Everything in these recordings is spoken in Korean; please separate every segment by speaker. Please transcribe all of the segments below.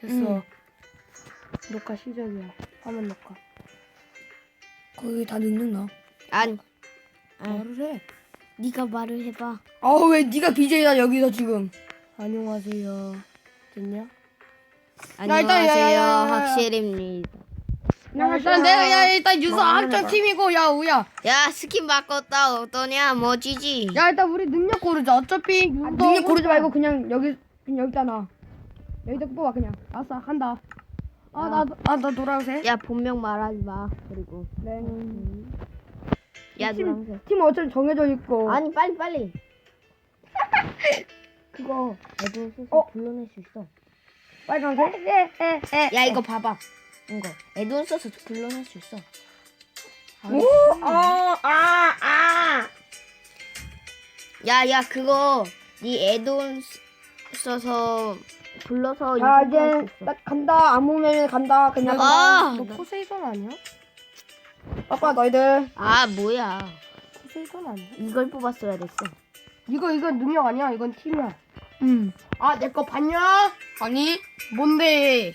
Speaker 1: 됐어.
Speaker 2: 응.
Speaker 1: 녹화 시작이야. 화면 녹화.
Speaker 2: 거기 다 늙는다.
Speaker 3: 안. 아,
Speaker 1: 말을 해.
Speaker 3: 네가 말을 해봐.
Speaker 2: 아왜 네가 BJ다 여기서 지금?
Speaker 1: 안녕하세요. 됐냐?
Speaker 2: 나 일단
Speaker 3: 안녕하세요,
Speaker 2: 야, 야, 야, 야.
Speaker 3: 확실입니다.
Speaker 2: 야, 일단 내가 야 일단 유서
Speaker 1: 뭐
Speaker 2: 한정 팀이고 야 우야.
Speaker 3: 야 스킨 바꿨다 어떠냐 멋지지?
Speaker 1: 야 일단 우리 능력 고르자. 어차피
Speaker 2: 아, 능력 고르지 말고 그냥 여기 그냥 여기다 놔. 여기다 뽑아 그냥.
Speaker 1: 아싸 한다. 아 나 아나 노란색.
Speaker 3: 야 본명 말하지 마. 그리고
Speaker 2: 네.
Speaker 3: 야
Speaker 2: 팀,
Speaker 3: 노란색.
Speaker 2: 팀 어차피 정해져 있고.
Speaker 3: 아니 빨리 빨리. 그거 애들 소스
Speaker 2: 어?
Speaker 3: 불러낼 수 있어.
Speaker 2: 빨간색.
Speaker 3: 야 이거 봐봐. 이거 애돈 써서 불러낼 수 있어.
Speaker 2: 오, 어, 아, 아.
Speaker 3: 야야 그거 네 애돈 써서 불러서
Speaker 2: 자 이제. 딱 간다. 아무 면에 간다. 그냥.
Speaker 3: 아!
Speaker 1: 너 포세이돈 아니야?
Speaker 2: 아빠 너희들.
Speaker 3: 아 뭐야?
Speaker 1: 포세이돈 아니야?
Speaker 3: 이걸 뽑았어야 됐어.
Speaker 1: 이거 이건 능력 아니야. 이건 팀이야.
Speaker 2: 음.
Speaker 1: 아내 거 봤냐?
Speaker 2: 아니.
Speaker 1: 뭔데?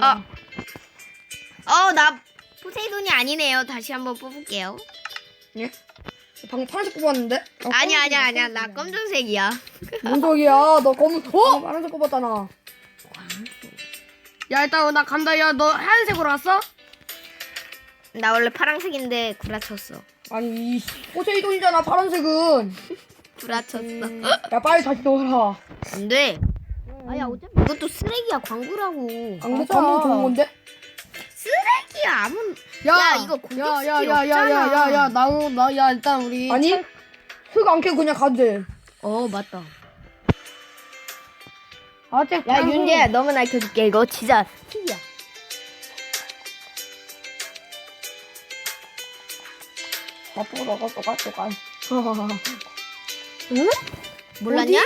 Speaker 3: 아. 어, 나 포세이돈이 아니네요. 다시 한번 뽑을게요.
Speaker 2: 예? 방금 파란색 뽑았는데? 어,
Speaker 3: 아니야, 아니야, 아니야. 나 검정색이야.
Speaker 2: 뭔 소리야? 너 검은 어? 파란색 뽑았잖아.
Speaker 1: 야 일단 나 간다. 야 너 하얀색으로 왔어?
Speaker 3: 나 원래 파란색인데 구라쳤어.
Speaker 2: 아니 이 포세이돈이잖아 파란색은.
Speaker 3: 구라쳤어.
Speaker 2: 야 빨리 다시 넣어라.
Speaker 3: 안 돼. 아야, 어차피 이것도 쓰레기야. 광고라고.
Speaker 2: 광고
Speaker 1: 맞아.
Speaker 2: 광고 좋은 건데?
Speaker 3: 쓰레기야. 아무. 야, 이거 공격 스킬 없잖아.
Speaker 1: 야야야야야야야 나야 일단 우리
Speaker 2: 아니 흙안 캐고 그냥 가도 돼.
Speaker 3: 어, 맞다.
Speaker 1: 아직
Speaker 3: 야, 윤재야, 너만 알려줄게. 이거 진짜 팁이야.
Speaker 2: 앞으로 나가 또가 또가.
Speaker 3: 몰랐냐?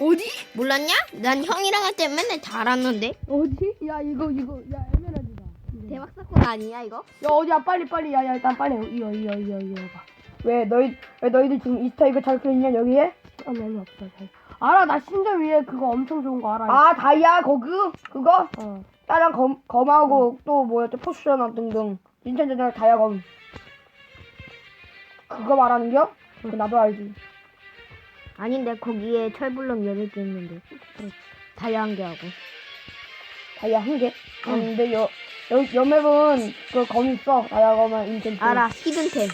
Speaker 2: 어디?
Speaker 3: 몰랐냐? 난 형이랑 할 때 맨날 다 알았는데.
Speaker 1: 어디? 야 이거 이거 야.
Speaker 3: 대박 사건 아니야, 이거?
Speaker 1: 야 어디야 빨리 빨리 야야 일단 빨리 이어 이어 이어 이어 봐.
Speaker 2: 왜 너희 왜 너희들 지금 이스타 이거 잘 그렸냐 여기에?
Speaker 1: 아니 아니 없어 잘. 알아 나 심지어 위에 그거 엄청 좋은 거 알아.
Speaker 2: 아 다이아 거그 그거?
Speaker 1: 어.
Speaker 2: 다른 검 검하고 또 뭐였지 포션아 등등 인천전자 다이아 검. 그거 말하는겨? 그 나도 알지.
Speaker 3: 아닌데, 거기에 철블럭 여덟 개 있는데. 다이아 한 개하고.
Speaker 2: 다이아 한 개? 아, 근데 여, 여, 여 맵은 그검 있어. 다이아 검은 인천.
Speaker 3: 알아, 히든템.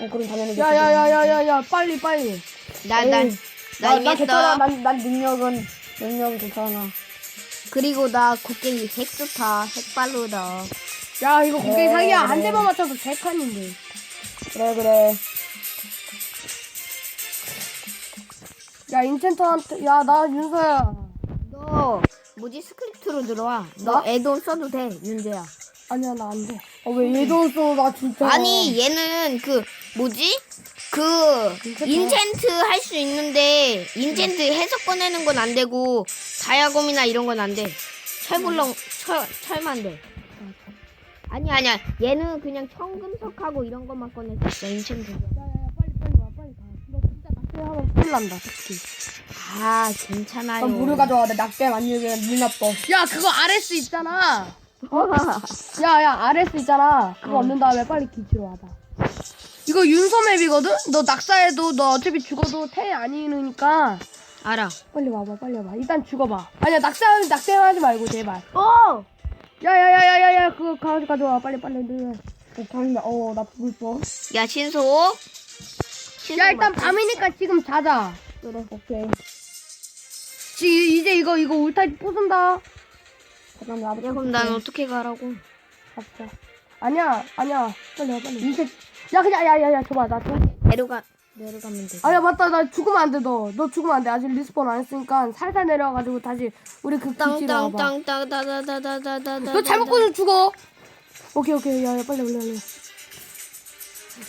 Speaker 2: 어, 그럼 당연히.
Speaker 1: 야야야야야야 빨리 빨리.
Speaker 3: 나, 난, 나
Speaker 2: 나,
Speaker 3: 이미
Speaker 2: 나 괜찮아.
Speaker 3: 했어.
Speaker 2: 난, 난 능력은, 능력은 괜찮아.
Speaker 3: 그리고 나 곡괭이 핵스타, 핵발로다.
Speaker 1: 야 이거 곡괭이
Speaker 2: 그래,
Speaker 1: 사기야 한
Speaker 2: 그래.
Speaker 1: 대만 맞춰도 세 칸인데.
Speaker 2: 그래, 그래.
Speaker 1: 야 인챈터한테 야 나 윤서야.
Speaker 3: 너, 뭐지, 스크립트로 들어와. 너 애돈 써도 돼, 윤재야.
Speaker 1: 아니야 나 안 돼.
Speaker 2: 어, 왜 얘도 없어, 나 진짜.
Speaker 3: 아니, 얘는 그, 뭐지? 그, 인챈트 할 수 있는데, 인챈트 해석 꺼내는 건 안 되고, 다이아검이나 이런 건 안 돼. 철블럭, 철, 철만 돼. 아니, 아니야. 얘는 그냥 청금석하고 이런 것만 꺼낼 수 있어, 인챈트.
Speaker 1: 야야야 빨리 빨리 와 빨리 가. 너 진짜 낙태 하면 큰일 난다 특히.
Speaker 3: 아, 괜찮아요.
Speaker 2: 난 물을 가져와. 내 낙대 만들기엔 물 나빠.
Speaker 1: 야 그거 RS 있잖아. 야야 RS 있잖아. 그거 얻는 다음에 빨리 기지로 와봐. 이거 윤서 맵이거든? 너 낙사해도 너 어차피 죽어도 태 아니니까
Speaker 3: 알아.
Speaker 1: 빨리 와봐 빨리 와봐. 일단 죽어봐. 아니야 낙사 낙사하지 말고 제발.
Speaker 3: 어!
Speaker 1: 야야야야야야 그거 가져 가져와 빨리 빨리 빨리.
Speaker 2: 어, 나 죽을 뻔.
Speaker 3: 야, 신속. 신속
Speaker 1: 야 일단
Speaker 3: 맞지?
Speaker 1: 밤이니까 지금 자자.
Speaker 2: 그래, 오케이.
Speaker 1: 지 이제 이거 이거 울타리 부순다.
Speaker 2: 잠깐, 나도.
Speaker 3: 야, 그럼 난 어떻게 가라고?
Speaker 1: 잡자. 아니야 아니야 빨리 와 빨리. 이제 야 그냥 야야야 줘봐 나 좀.
Speaker 3: 내려가, 내려가면 돼.
Speaker 1: 아야 맞다 나 죽으면 안 돼 너 너 죽으면 안 돼 아직 리스폰 안 했으니까 살살 내려와가지고 다시 우리 그 기지로 와봐
Speaker 3: 땅땅땅땅따다다다다다다.
Speaker 1: 너 잘못 보면 죽어 오케이 오케이 야야 빨리 올려 올려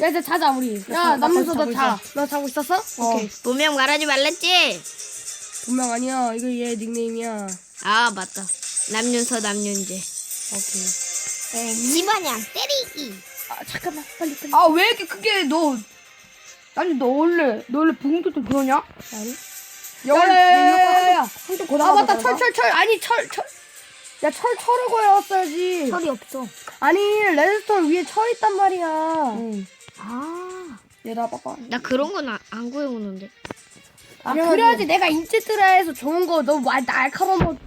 Speaker 1: 야 이제 자자 우리
Speaker 2: 나
Speaker 1: 남문서
Speaker 2: 자고
Speaker 1: 너자너 자고 있었어? 오케이
Speaker 3: 분명 말하지 말랬지?
Speaker 1: 분명 아니야 이거 얘 닉네임이야
Speaker 3: 아, 맞다. 남윤서, 남윤재.
Speaker 1: 오케이
Speaker 3: 집안양 때리기.
Speaker 1: 아 잠깐만 빨리 빨리
Speaker 2: 아, 왜 이렇게 크게 너. 아니, 너 원래, 너 원래 붕토도 그러냐?
Speaker 1: 아니
Speaker 2: 야, 야, 야, 야, 야,
Speaker 1: 야야야.
Speaker 2: 한쪽
Speaker 1: 아
Speaker 2: 고다가
Speaker 1: 맞다 철 철철 아니 철 철. 야 철 철을 구해왔어야지.
Speaker 3: 철이 없어.
Speaker 1: 아니 레드스톤 위에 철 있단 말이야.
Speaker 2: 응.
Speaker 3: 아,
Speaker 2: 얘다 빠빠.
Speaker 3: 나 그런 건 안 구해오는데.
Speaker 1: 아
Speaker 2: 그래가지고-
Speaker 1: 그래야지 내가 인체트라에서 좋은 거너 날카로운 거지.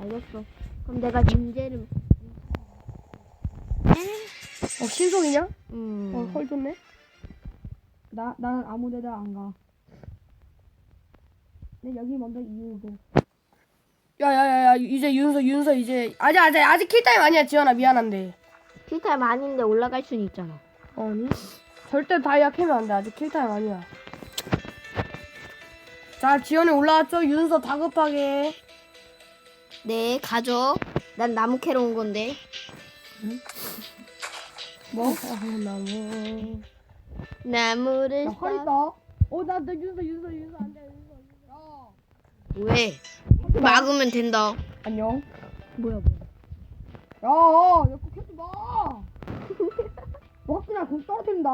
Speaker 3: 알겠어. 그럼 내가 인재를.
Speaker 1: 어 신속이냐?
Speaker 3: 음.
Speaker 1: 어헐 좋네.
Speaker 2: 나 나는 아무 데도 안 가. 근데 여기 먼저 이유고.
Speaker 1: 야야야야 이제 윤서 윤서 이제 아직 아직 아직 킬타임 아니야 지연아 미안한데.
Speaker 3: 필타임 아닌데 올라갈 수는 있잖아.
Speaker 1: 아니 절대 다이아 캐면 안돼 아직 킬타임 아니야. 자 지연이 올라왔죠 윤서 다급하게.
Speaker 3: 네, 가져. 난 나무 캐러 온 건데.
Speaker 1: 뭐? 아, 나무.
Speaker 3: 나무를
Speaker 2: 나 허리
Speaker 3: 쌓-
Speaker 2: 떠.
Speaker 1: 어나 나 윤서 윤서 윤서 안 돼 윤서 윤서.
Speaker 3: 왜? 막으면 된다.
Speaker 2: 안녕.
Speaker 3: 뭐야, 뭐야.
Speaker 2: 야, 내거 캐지 마. 너 그냥 공 떨어뜨린다.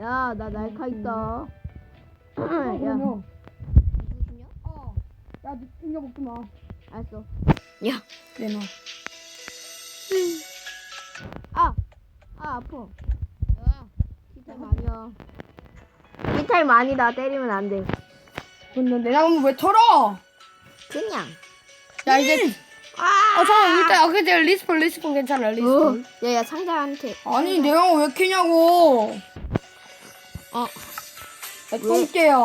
Speaker 3: 야, 나 날카 있다.
Speaker 2: 어,
Speaker 3: 야?
Speaker 2: 어. 야, 니 챙겨 먹지 마.
Speaker 3: 알았어. 야,
Speaker 2: 내놔.
Speaker 3: 아, 아, 아파. 야, 필타임 아니야. 필타임 아니다. 때리면 안 돼.
Speaker 2: 근데 내 나무 왜 털어?
Speaker 3: 그냥.
Speaker 1: 야 이제
Speaker 3: 아!
Speaker 1: 어 잠깐 일단 아 근데 리스폰 리스폰 괜찮아
Speaker 3: 어,
Speaker 1: 리스폰.
Speaker 3: 야, 야, 상자한테.
Speaker 2: 아니, 내 나무 왜 캐냐고.
Speaker 3: 어,
Speaker 2: 나 똥개야.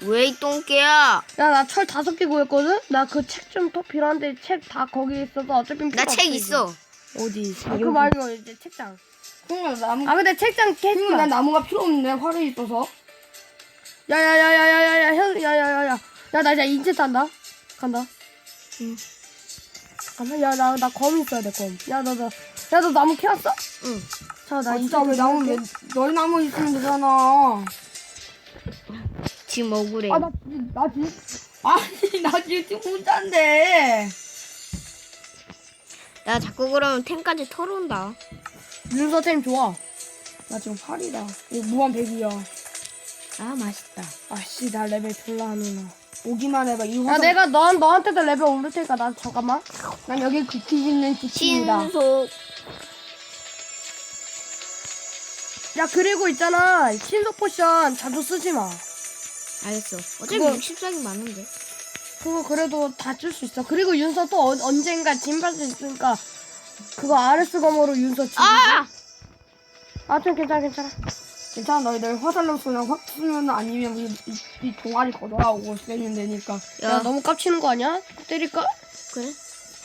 Speaker 3: 왜 이 똥개야?
Speaker 1: 야 나 철 다섯 개 구했거든. 나 그 책 좀 더 필요한데 책 다 거기 있어서 어차피
Speaker 3: 나
Speaker 1: 필요
Speaker 3: 책
Speaker 1: 없어,
Speaker 3: 있어.
Speaker 1: 이거. 어디? 아, 그 말고 이제 책장.
Speaker 2: 그러면 나무,
Speaker 1: 아 근데 책장 깨지
Speaker 2: 그러면 난
Speaker 1: 마.
Speaker 2: 나무가 필요 없네. 활이 있어서.
Speaker 1: 야야야야야야야 형 야야야야. 야 나 이제 인체 탄다. 간다.
Speaker 3: 응.
Speaker 1: 잠깐만 야나 나 검 있어야 돼 검. 야너 너. 야너 나무 캐왔어?
Speaker 3: 응.
Speaker 1: 자 나
Speaker 2: 아, 진짜 왜 나무 왜, 너희 나무 있으면 되잖아.
Speaker 3: 지금 억울해.
Speaker 2: 아, 나, 진- 나, 진, 아니, 나 지금 혼자인데.
Speaker 3: 야, 자꾸 그러면 템까지 털어온다.
Speaker 1: 윤서 템 좋아.
Speaker 2: 나 지금 팔이다. 이거 무한 100이야.
Speaker 3: 아, 맛있다.
Speaker 1: 아씨 나 레벨 졸라 하누나.
Speaker 2: 오기만 해봐. 이
Speaker 1: 야
Speaker 2: 화장.
Speaker 1: 내가 너 너한테도 레벨 오를 테니까 나 잠깐만.
Speaker 2: 난 여기 굽히고 있는 지치입니다.
Speaker 3: 신속.
Speaker 1: 야 그리고 있잖아 신속 포션 자주 쓰지 마.
Speaker 3: 알겠어. 어차피
Speaker 1: 그거-
Speaker 3: 60삭이 많은데.
Speaker 1: 그거 그래도 다쓸수 있어. 그리고 윤서 또 어- 언젠가 진발 수 있으니까 그거 아레스 검으로 윤서 지.
Speaker 3: 아!
Speaker 1: 아 좀 괜찮아 괜찮아.
Speaker 2: 괜찮아. 너희들 화살로 쏘면 확 쏘면 아니면 이, 이, 이 동아리 걷어가고 쏘면 되니까.
Speaker 1: 야,
Speaker 3: 야,
Speaker 1: 너무 깝치는 거 아니야? 때릴까?
Speaker 3: 그래?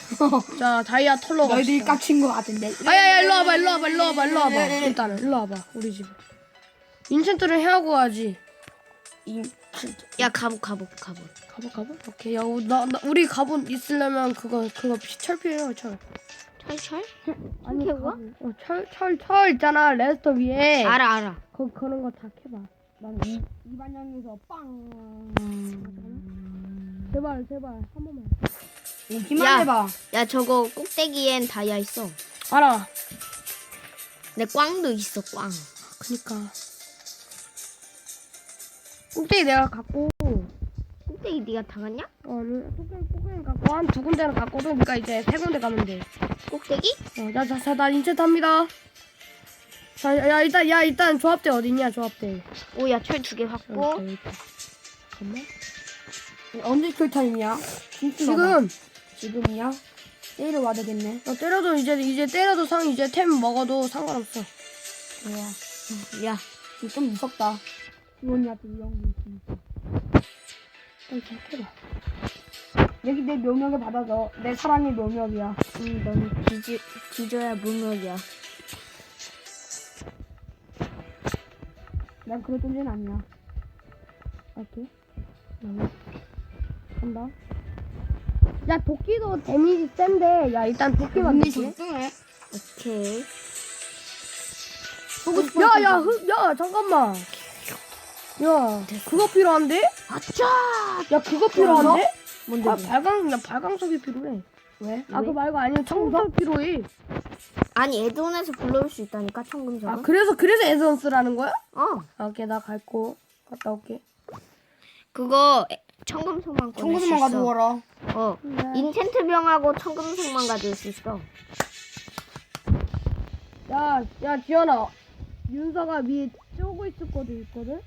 Speaker 1: 자 다이아 털러
Speaker 2: 너희들이
Speaker 1: 갑시다.
Speaker 2: 깝친 것 같은데.
Speaker 1: 아야야 일로 와봐 일로 와봐 일로 와봐 일로 와봐. 일단은 일로 와봐 우리 집. 인챈트를 해하고 가지.
Speaker 2: 이,
Speaker 3: 야, 갑옷, 갑옷, 갑옷.
Speaker 1: 갑옷 갑옷? 오케이 야 우- 나, 나 우리 갑옷 있으려면 그거 그거 피- 철 필요해 철.
Speaker 3: 철철?
Speaker 1: 아니
Speaker 3: 캐고가?
Speaker 1: 어, 철, 철, 철 있잖아 레스터 위에
Speaker 3: 알아, 알아.
Speaker 1: 거, 그런 거 다 캐봐
Speaker 2: 난 이, 이 반영에서 빵.
Speaker 1: 제발 제발 한 번만
Speaker 2: 오기만
Speaker 3: 야.
Speaker 2: 해봐.
Speaker 3: 야, 저거 꼭대기엔 다이아 있어.
Speaker 1: 알아
Speaker 3: 내 꽝도 있어, 꽝.
Speaker 1: 그니까 꼭대기 내가 갖고
Speaker 3: 꼭대기 네가 당했냐?
Speaker 1: 어 꼭대기 꼭대기 갖고 한 두 군데는 갖고도 그러니까 이제 세 군데 가면 돼
Speaker 3: 꼭대기?
Speaker 1: 어, 나, 자, 자, 나 인체 탑니다 자, 야, 일단, 야, 일단 조합대 어딨냐, 조합대.
Speaker 3: 오, 야, 철 두개 갖고.
Speaker 1: 여기 있다. 잠깐만.
Speaker 2: 언제 킬 타임이야?
Speaker 1: 지금,
Speaker 2: 지금이야? 내일 와야 되겠네.
Speaker 1: 어, 때려도, 이제, 이제 때려도 상, 이제 템 먹어도 상관없어.
Speaker 2: 좋아.
Speaker 3: 야,
Speaker 2: 좀 무섭다. 이원이한테 이런 거 있으니까.
Speaker 1: 일단 캐봐.
Speaker 2: 여기 내 묘명을 받아줘. 내 사랑의 묘명이야.
Speaker 3: 음, 넌 뒤지, 뒤져야 무명이야.
Speaker 2: 난 그럴 존재는 아니야.
Speaker 1: 오케이. 나무. 간다. 야, 도끼도 데미지 센데, 야, 일단 도끼만
Speaker 2: 언니
Speaker 1: 줄게.
Speaker 2: 적당해.
Speaker 3: 오케이.
Speaker 1: 야, 야, 흑, 야, 잠깐만. 야, 그거 필요한데?
Speaker 3: 아짜!
Speaker 1: 야, 그거 필요한데?
Speaker 3: 뭔데?
Speaker 1: 아? 발광, 나 발광석이 필요해.
Speaker 2: 왜?
Speaker 1: 아, 그거 말고 아니면 청금석 필요해.
Speaker 3: 아니, 에드온에서 불러올 수 있다니까, 청금석은.
Speaker 1: 아, 그래서, 그래서 에드언스라는 거야?
Speaker 3: 어.
Speaker 1: 아, 오케이, 나 갈고 갔다 올게.
Speaker 3: 그거, 에- 청금석만 있어.
Speaker 2: 가져와라.
Speaker 3: 어. 인챈트 병하고 청금석만 가질 수 있어.
Speaker 1: 야, 야, 지연아. 윤서가 위에 쪼고 있을 거도 있거든?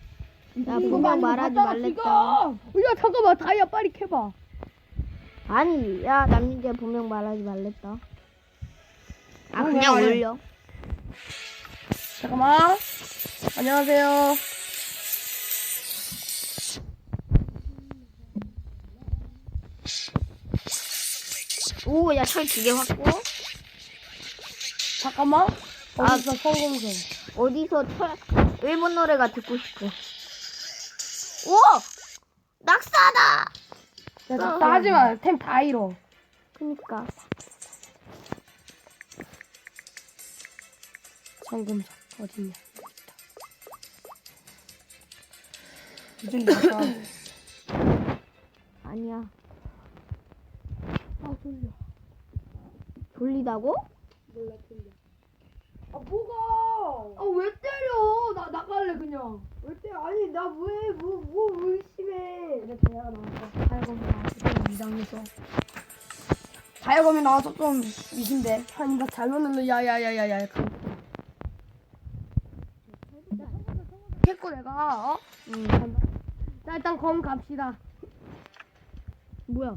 Speaker 3: 야, 분명 말하지 말랬다.
Speaker 1: 야, 잠깐만. 다이아 빨리 캐봐.
Speaker 3: 아니, 야, 남윤재 분명 말하지 말랬다. 아,
Speaker 2: 어,
Speaker 3: 그냥
Speaker 2: 왜 말해?
Speaker 3: 올려.
Speaker 1: 잠깐만. 안녕하세요.
Speaker 3: 오, 야, 철 두 개 확보.
Speaker 1: 잠깐만.
Speaker 3: 아.
Speaker 1: 어디서 성공선.
Speaker 3: 어디서 철, 일본 노래가 듣고 싶어. 오! 낙사다!
Speaker 1: 야, 나 하지 마. 템 다 잃어.
Speaker 3: 그니까.
Speaker 1: 성금선. 어딨냐.
Speaker 2: 무슨 낙사.
Speaker 3: 아니야.
Speaker 1: 아, 졸려.
Speaker 3: 졸리다고?
Speaker 1: 몰라, 졸려. 아, 뭐가? 아, 왜 때려? 나 나갈래, 그냥. 왜 때려? 아니, 나 왜, 뭐, 뭐, 의심해.
Speaker 2: 근데 다이아가 나와서 다이아검이 나와서 좀 이상해서. 다이아검이 나와서 좀 미신데.
Speaker 1: 아니, 나 잘못 눌러. 야, 야, 야, 야, 야. 했고, 내가, 어?
Speaker 3: 응.
Speaker 1: 간다. 자, 일단 검 갑시다.
Speaker 3: 뭐야?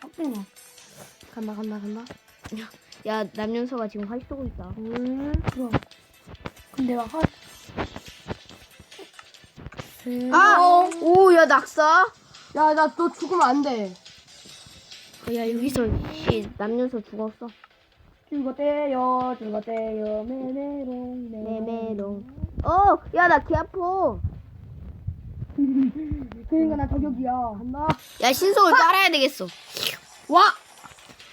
Speaker 2: 확대나.
Speaker 1: 간다, 간다, 간다.
Speaker 3: 야, 남윤서가 지금 활 쏘고 있다.
Speaker 1: 음,
Speaker 2: 그럼. 근데 내가 하.
Speaker 3: 아! 오, 야, 낙사?
Speaker 1: 야, 나너 죽으면 안 돼.
Speaker 3: 야, 여기서, 씨, 남윤서 죽었어.
Speaker 2: 죽었대요, 죽었대요, 메메롱,
Speaker 3: 메메롱. 어, 야, 나 개 아파.
Speaker 2: 그러니까 나 저격이야.
Speaker 1: 간다.
Speaker 3: 야, 신속을 깔아야 되겠어.
Speaker 1: 와!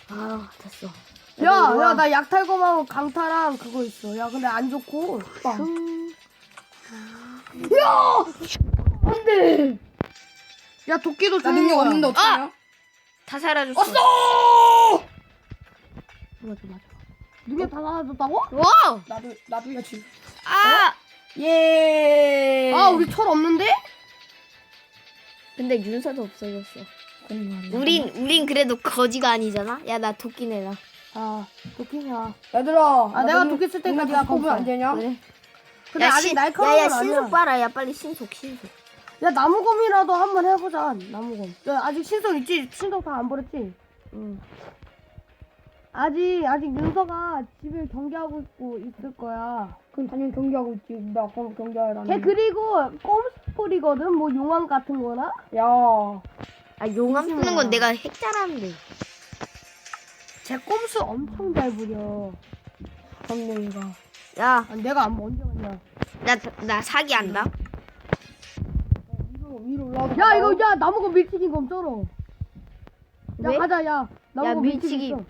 Speaker 3: 아, 됐어.
Speaker 1: 야, 야, 나 약탈검하고 강타랑 그거 있어. 야, 근데 안 좋고.
Speaker 2: 빵.
Speaker 3: 음,
Speaker 1: 안 돼! 야, 도끼도
Speaker 2: 나
Speaker 1: 주는
Speaker 2: 능력
Speaker 1: 거야.
Speaker 2: 없는데 어떡하냐?
Speaker 3: 다 사라졌어.
Speaker 1: 맞아, 맞아. 능력 다 사라졌다고?
Speaker 3: 와!
Speaker 2: 나도, 나도 야지.
Speaker 3: 아!
Speaker 2: 예.
Speaker 1: 아, 우리 철 없는데?
Speaker 3: 근데 윤서도 없어졌어. 우린, 우린 그래도 거지가 아니잖아? 야, 나 도끼 내라.
Speaker 1: 아, 도끼야.
Speaker 2: 얘들아.
Speaker 1: 아, 내가 도끼 쓸 테니까 네가
Speaker 2: 보면 안. 되냐?
Speaker 3: 그래.
Speaker 1: 근데
Speaker 3: 야,
Speaker 1: 아직
Speaker 3: 신-
Speaker 1: 날카로운
Speaker 3: 야, 야,
Speaker 1: 건
Speaker 3: 신속
Speaker 1: 아니야.
Speaker 3: 봐라. 야, 빨리 신속, 신속.
Speaker 1: 야, 나무검이라도 한번 해보자. 나무검. 야, 아직 신속 있지? 신속 다 안 버렸지?
Speaker 3: 응.
Speaker 1: 아직, 아직 윤서가 집을 경계하고 있고 있을 거야.
Speaker 2: 그럼 당연히 경기하고 있지. 나 그럼 경기하라니.
Speaker 1: 걔 그리고 껌스폴이거든? 뭐 용암 같은 거나?
Speaker 2: 야.
Speaker 3: 아, 용암. 쓰는 건 내가 핵 잘하는데.
Speaker 1: 쟤 꼼수 엄청 잘 부려.
Speaker 2: 정명이가.
Speaker 3: 야,
Speaker 1: 아니, 내가 안 언제 갔냐.
Speaker 3: 나, 나 사기한다.
Speaker 2: 위로, 위로 올라가.
Speaker 1: 야, 이거, 야, 나무검 밀치기 검 쩔어. 야,
Speaker 3: 왜?
Speaker 1: 가자, 야. 나무검
Speaker 3: 야,
Speaker 1: 밀치기.
Speaker 3: 밀치기.
Speaker 1: 있어.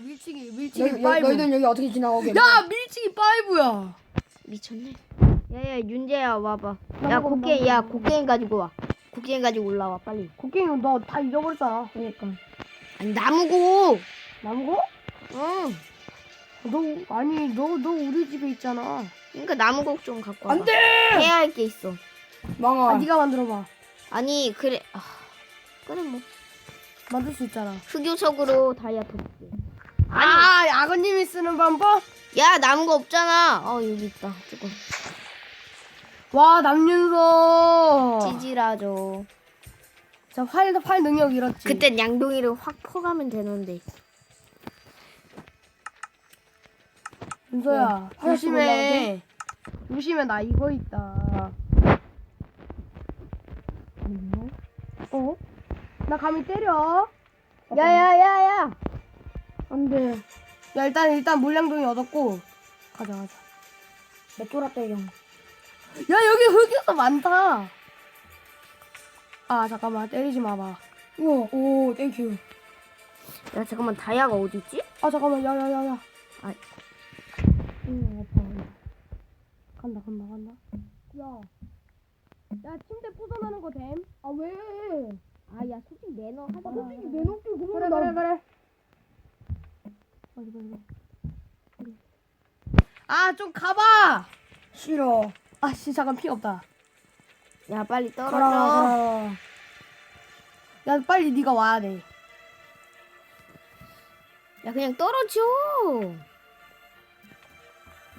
Speaker 1: 밀치기, 밀치기, 파이브.
Speaker 2: 너희들 여기 어떻게 지나가게?
Speaker 1: 야, 밀치기 파이브야.
Speaker 3: 미쳤네. 야, 야, 윤재야, 와봐. 야, 곡괭이, 야. 곡괭이 가지고 와. 곡괭이 가지고 올라와, 빨리.
Speaker 1: 곡괭이 너다 잊어버렸잖아.
Speaker 2: 그러니까.
Speaker 3: 아니, 나무고!
Speaker 1: 나무검?
Speaker 3: 응.
Speaker 1: 너, 아니, 너, 너 우리 집에 있잖아.
Speaker 3: 그러니까 나무곡 좀 갖고 와.
Speaker 2: 안 돼!
Speaker 3: 해야 할 게 있어.
Speaker 2: 망아.
Speaker 1: 아, 네가 만들어봐.
Speaker 3: 아니, 그래. 아, 그래, 뭐.
Speaker 1: 만들 수 있잖아.
Speaker 3: 흑요석으로 다이아 더 줄게. 아니,
Speaker 1: 아, 아버님이 쓰는 방법?
Speaker 3: 야, 나무가 없잖아. 어, 여기 있다. 조금.
Speaker 1: 와, 남윤서.
Speaker 3: 찌질하죠.
Speaker 1: 자, 활, 활 능력 잃었지.
Speaker 3: 그땐 양동이를 확 퍼가면 되는데.
Speaker 1: 윤서야,
Speaker 2: 네,
Speaker 1: 조심해. 조심해, 나 이거 있다. 어? 나 감히 때려.
Speaker 3: 야, 야, 야, 야.
Speaker 2: 안 돼.
Speaker 1: 야, 일단, 일단 물량동이 얻었고. 가자, 가자.
Speaker 2: 내 쫄았대, 형.
Speaker 1: 야, 여기 흑요소 많다. 아, 잠깐만, 때리지 마봐.
Speaker 2: 우와, 오, 땡큐.
Speaker 3: 야, 잠깐만, 다이아가 어디 있지?
Speaker 1: 아, 잠깐만, 야, 야, 야, 야.
Speaker 3: 아.
Speaker 1: 응, 아파. 간다, 간다, 간다. 야. 야, 침대 부숴나는 거 됨? 아, 왜?
Speaker 3: 아, 야, 솔직히 내놔. 하지 마.
Speaker 2: 내놓게
Speaker 1: 그래, 그래, 그래. 빨리, 빨리, 빨리. 아, 좀 가봐!
Speaker 2: 싫어.
Speaker 1: 아, 씨, 잠깐 피 없다.
Speaker 3: 야, 빨리 떨어져.
Speaker 2: 가라, 가라.
Speaker 1: 야 빨리 네가 와야 돼.
Speaker 3: 야 그냥 떨어져.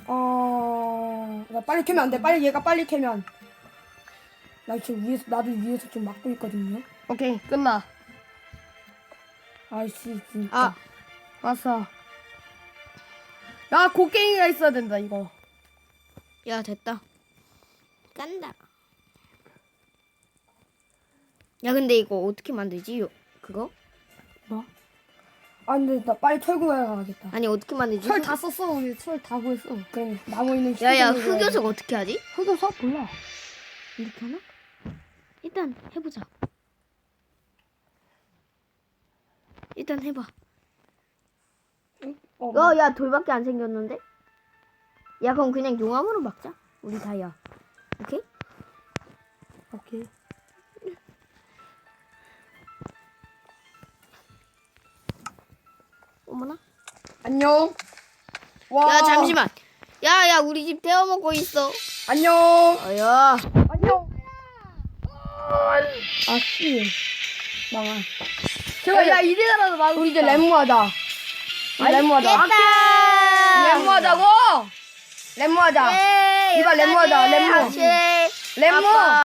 Speaker 2: 어, 나 빨리 캐면 안 돼. 빨리 얘가 빨리 캐면. 나 지금 위에서 나도 위에서 좀 막고 있거든요.
Speaker 1: 오케이 끝나.
Speaker 2: 아이씨 진짜.
Speaker 3: 아
Speaker 1: 왔어. 야 곡괭이가 있어야 된다 이거.
Speaker 3: 야 됐다. 깐다. 야 근데 이거 어떻게 만들지? 요- 그거?
Speaker 2: 아 근데 나 빨리 철 구해야 가겠다.
Speaker 3: 아니 어떻게 만들지?
Speaker 1: 철 다 썼어 우리 철 다 구했어.
Speaker 2: 그럼 나무 있는
Speaker 3: 야야
Speaker 2: 구해야
Speaker 3: 흑요석 어떻게 하지?
Speaker 1: 흑요석 몰라.
Speaker 3: 이렇게 하나? 일단 해보자. 일단 해봐.
Speaker 2: 돼. 어, 뭐,
Speaker 3: 어, 야 돌밖에 안 생겼는데? 야 그럼 그냥 용암으로 막자. 우리 다야. 오케이?
Speaker 1: 오케이.
Speaker 3: 어머나.
Speaker 2: 안녕. 와.
Speaker 3: 야 잠시만. 야야 우리 집 데워 먹고 있어.
Speaker 2: 안녕.
Speaker 3: 어야.
Speaker 2: 안녕. 아씨. 망한.
Speaker 1: 제가 야 이래라도 막
Speaker 2: 우리 이제 렘무하자.
Speaker 3: 깼다.
Speaker 2: 렘무하자고. 렘무하자.
Speaker 3: 예,
Speaker 2: 이봐, 렘무하자, 렘무.
Speaker 3: 렘무.
Speaker 2: 렘무.
Speaker 3: 아빠.